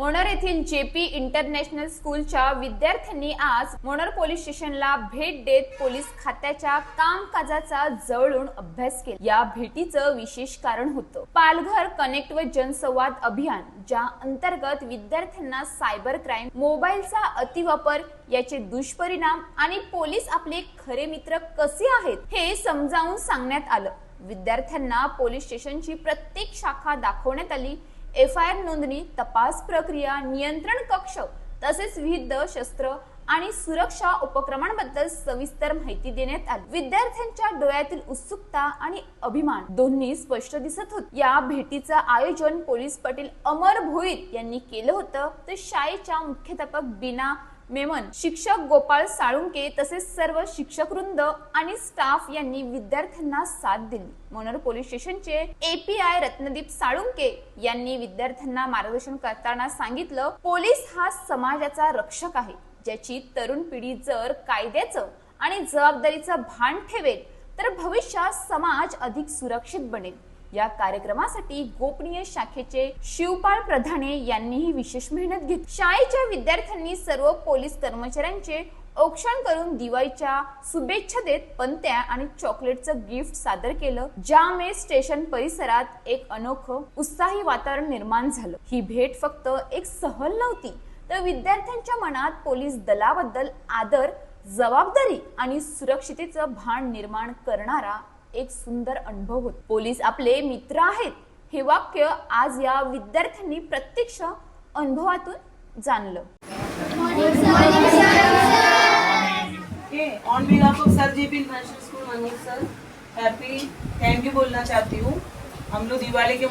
मोनर येथील JP international स्कूलच्या विद्यार्थ्यांनी आज मोनर पोलीस स्टेशनला भेट देत पोलीस खात्याच्या कामकाजाचा जवळून अभ्यास केला. या भेटीचं विशेष कारण होतं. पालघर कनेक्ट व जनसंवाद अभियान ज्या अंतर्गत विद्यार्थ्यांना सायबर क्राईम मोबाईलचा अतिवापर याचे दुष्परिणाम आणि पोलीस आपले खरे मित्र कसे आहेत हे समजावून सांगण्यात आलं. विद्यार्थ्यांना पोलीस स्टेशनची प्रत्येक शाखा दाखवण्यात आली. एफ आय आर नोंदणी तपास प्रक्रिया नियंत्रण कक्ष तसेच विविध शस्त्र आणि सुरक्षा उपक्रमांबद्दल सविस्तर माहिती देण्यात आली. विद्यार्थ्यांच्या डोळ्यातील उत्सुकता आणि अभिमान दोन्ही स्पष्ट दिसत होत. या भेटीचं आयोजन पोलीस पाटील अमर भोईर यांनी केलं होतं. तर शाळेच्या मुख्याध्यापक बिना मेमन शिक्षक गोपाळ साळुंके तसेच सर्व शिक्षकवृंद आणि स्टाफ यांनी विद्यार्थ्यांना साथ दिली. मनोर पोलीस स्टेशनचे एपीआय रत्नदीप साळुंके यांनी विद्यार्थ्यांना मार्गदर्शन करताना सांगितलं पोलीस हा समाजाचा रक्षक आहे. ज्याची तरुण पिढी जर कायद्याचं आणि जबाबदारीचं भान ठेवेल तर भविष्यात समाज अधिक सुरक्षित बनेल. या कार्यक्रमासाठी गोपनीय शाखेचे शिवपाल प्रधाने यांनीही विशेष मेहनत घेतली. शाळेच्या विद्यार्थ्यांनी सर्व पोलीस कर्मचाऱ्यांचे औक्षण करून दिवाळीच्या शुभेच्छा देत पंत्या आणि चॉकलेटचं गिफ्ट सादर केलं. ज्यामुळे स्टेशन परिसरात एक अनोखं उत्साही वातावरण निर्माण झालं. ही भेट फक्त एक सहल नव्हती तर विद्यार्थ्यांच्या मनात पोलीस दलाबद्दल आदर जबाबदारी आणि सुरक्षितेचं भान निर्माण करणारा एक सुंदर अनुभव होता. पोलीस आपले मित्र आहेत. हे वाक्य आज या विद्यार्थ्यांनी प्रत्यक्ष अनुभवातून जाणलं. On behalf of sir JP international school School sir happy thank you बोलना चाहती हूँ. हम लोग दिवाली के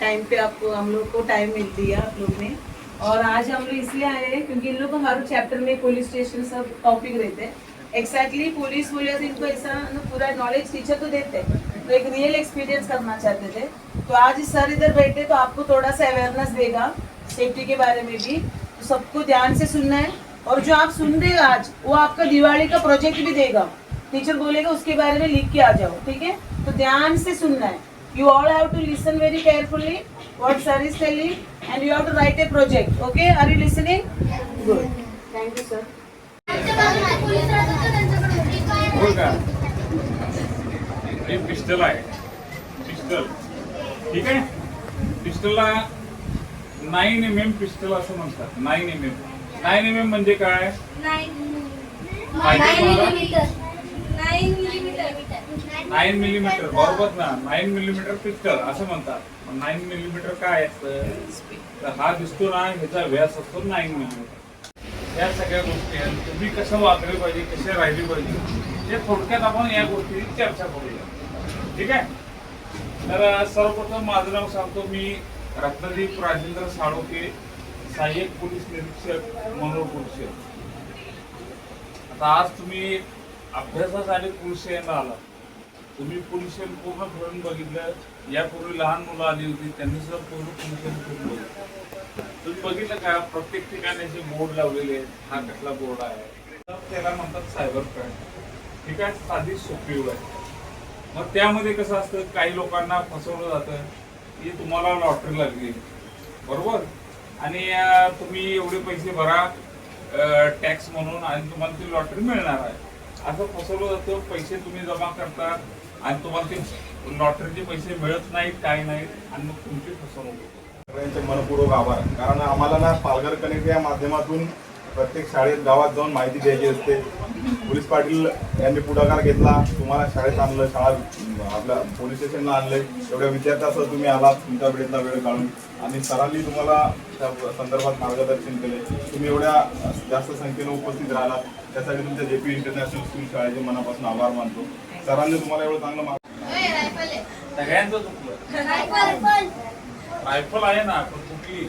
टाइम पे आपको हम लोग को टाइम मिल दिया आप लोग ने. और आज हम लोग इसलिए आए हैं क्योंकि इन लोग हर चैप्टर में पुलिस स्टेशन सब टॉपिक रहते हैं. एक्जैक्टली पुलिस बोले तो इनको ऐसा पूरा नॉलेज टीचर तो देते तो एक रियल एक्सपीरियंस करना चाहते थे। तो आज सर इधर बैठे तो आपको थोड़ा सा अवेयरनेस देगा सेफ्टी के बारे में भी। तो सबको ध्यान से सुनना है। और जो आप सुन रहे हो आज, वो आपका दिवाली का प्रोजेक्ट भी देगा। टीचर बोलेगा, उसके बारे में लिख के आ जाओ। ठीक है? तो ध्यान से सुनना है। You all have to listen very carefully what sir is telling and you have to write a project okay are you listening good thank you sir हो का? हे पिस्टल आहे. पिस्टल. ठीक आहे? पिस्टलला नाईन एम एम पिस्टल असं म्हणतात. Nine M M nine M M म्हणजे काय? नाईन मिलीमीटर बरोबर ना. नाईन मिलीमीटर पिस्टल असं म्हणतात. नाईन मिलीमीटर काय असतं? तर हा दिसतो ना ह्याचा व्यास असतो नाईन मिलीमीटर या सगळ्या गोष्टी आहेत तुम्ही कसं वागले पाहिजे कसे राहिले पाहिजे हे थोडक्यात आपण या गोष्टीची चर्चा करूया. ठीक आहे? तर सर्वप्रथम माझं नाव सांगतो मी रत्नदीप राजेंद्र साळोके सहाय्यक पोलीस निरीक्षक मनोहर पोलीस आता आज तुम्ही अभ्यासासाठी पुरुष स्टेशनला आला. तुम्ही पोलीस पूर्ण फिरून बघितलं. यापूर्वी लहान मुलं आली होती. त्यांनी सुद्धा पूर्ण पोलीस फिरून बघितलं. तुम्ही बघितलं का? प्रत्येक ठिकाणी असे बोर्ड लावलेले आहेत. हा कसला बोर्ड आहे? तर त्याला म्हणतात सायबर क्राईम. ठीक आहे साधी सोपी वेळ आहे मग त्यामध्ये कसं असतं? काही लोकांना फसवलं जातं. की तुम्हाला लॉटरी लागली. बरोबर? आणि तुम्ही एवढे पैसे भरा टॅक्स म्हणून आणि तुम्हाला ती लॉटरी मिळणार आहे. असं फसवलं जातं पैसे तुम्ही जमा करता आणि तुम्हाला ते लॉटरीचे पैसे मिळत नाहीत काय नाहीत आणि मग तुमची फसवणूक होते. सगळ्यांचे मनपूर्वक आभार. कारण आम्हाला ना पालघर कनेक्ट या माध्यमातून प्रत्येक शाळेत गावात जाऊन माहिती द्यायची असते. पोलीस पाटील यांनी पुढाकार घेतला. तुम्हाला शाळेत आणलं शाळा आपल्या पोलीस स्टेशनला आणलंय. एवढ्या विद्यार्थ्यासह तुम्ही आलात. तुमच्या वेळेतला वेळ काढून. आणि सरांनी तुम्हाला त्या संदर्भात मार्गदर्शन केले तुम्ही एवढ्या जास्त संख्येनं उपस्थित राहिलात. त्यासाठी तुमच्या जे पी इंटरनॅशनल स्कूल शाळेचे मनापासून आभार मानतो. सरांनी तुम्हाला एवढं चांगलं मार्ग सगळ्यांचं रायफल आहे ना पण कुठली